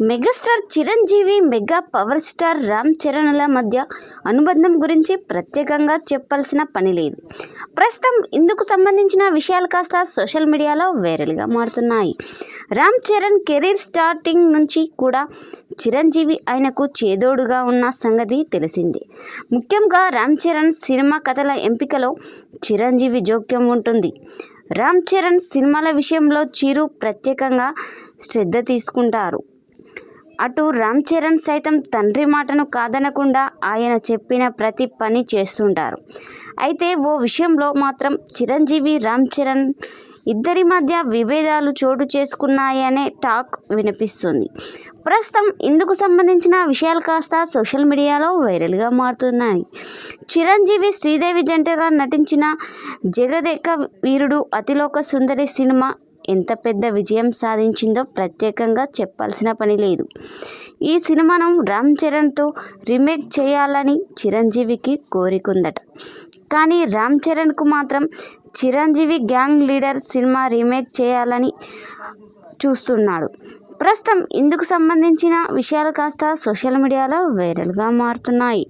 Megastar Chiranjeevi mega power star Ram చరణ్ల మధ్య అనుబంధం గురించి ప్రత్యేకంగా చెప్పాల్సిన పని లేదు. ప్రస్తుతం ఇందుకు సంబంధించిన విషయాలు కాస్త సోషల్ మీడియాలో వైరల్గా మారుతున్నాయి. రామ్ చరణ్ కెరీర్ స్టార్టింగ్ నుంచి కూడా చిరంజీవి ఆయనకు చేదోడుగా ఉన్న సంగతి తెలిసిందే. ముఖ్యంగా రామ్ చరణ్ సినిమా కథల ఎంపికలో చిరంజీవి జోక్యం ఉంటుంది. రామ్ చరణ్ సినిమాల విషయంలో చిరు ప్రత్యేకంగా శ్రద్ధ తీసుకుంటారు. అటు రామ్ చరణ్ సైతం తండ్రి మాటను కాదనకుండా ఆయన చెప్పిన ప్రతి పని చేస్తుంటారు. అయితే ఓ విషయంలో మాత్రం చిరంజీవి రామ్ చరణ్ ఇద్దరి మధ్య విభేదాలు చోటు చేసుకున్నాయనే టాక్ వినిపిస్తుంది. ప్రస్తుతం ఇందుకు సంబంధించిన విషయాలు కాస్త సోషల్ మీడియాలో వైరల్గా మారుతున్నాయి. చిరంజీవి శ్రీదేవి జంటగా నటించిన జగదేక వీరుడు అతిలోక సుందరి సినిమా ఎంత పెద్ద విజయం సాధించిందో ప్రత్యేకంగా చెప్పాల్సిన పని లేదు. ఈ సినిమాను రామ్ చరణ్తో రీమేక్ చేయాలని చిరంజీవికి కోరికుందట. కానీ రామ్ చరణ్కు మాత్రం Chiranjeevi gang leader cinema remake చేయాలని చూస్తున్నాడు. ప్రస్తుతం ఇందుకు సంబంధించిన విషయాలు కాస్త సోషల్ మీడియాలో వైరల్గా మారుతున్నాయి.